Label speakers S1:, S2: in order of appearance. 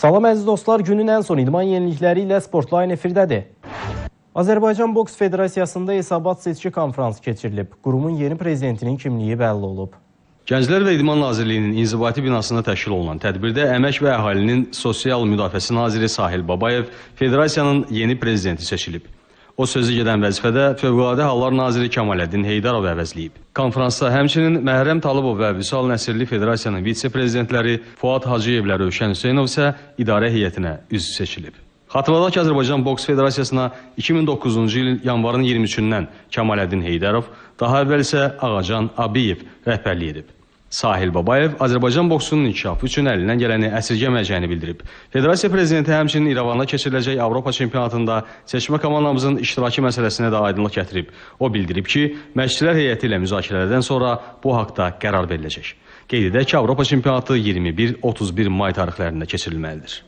S1: Salam əziz dostlar, günün ən son idman yenilikləri ilə Sportline efirdədir. Azərbaycan Boks Federasiyasında hesabat seçki konfransı keçirilib. Qurumun yeni prezidentinin kimliyi bəlli olub.
S2: Gənclər və İdman Nazirliyinin inzibati binasında təşkil olunan tədbirdə Əmək və Əhalinin Sosial Müdafiəsi naziri Sahil Babayev Federasiyanın yeni prezidenti seçilib. O sözü gedən vəzifədə Fövqəladə Hallar naziri Kemaləddin Heydarov əvəzləyib. Konfransda həmçinin Məhrəm Talıbov və Vüsal Nəsirli Federasiyanın vitse-prezidentləri Fuad Hacıyev və Rövşən Hüseynov isə idarə heyətinə üzv seçilib. Xatırladaq ki, Azərbaycan Boks Federasiyasına 2009-cu il yanvarın 23-dən Kemaləddin Heydərov, daha əvvəl isə Ağacan Abiyev rəhbərlik edib. Sahil Babayev Azərbaycan boksunun inkişafı üçün əlindən gələni əsirgəməyəcəyini bildirib. Federasiya prezidenti həmçinin İrəvanda keçiriləcək Avropa çempionatında seçmə komandamızın iştirakı məsələsinə də aydınlıq gətirib. O bildirib ki, məşqçilər heyəti ilə müzakirələrdən sonra bu haqda qərar veriləcək. Qeyd edək ki, Avropa çempionatı 21-31 may tarixlərində keçirilməlidir.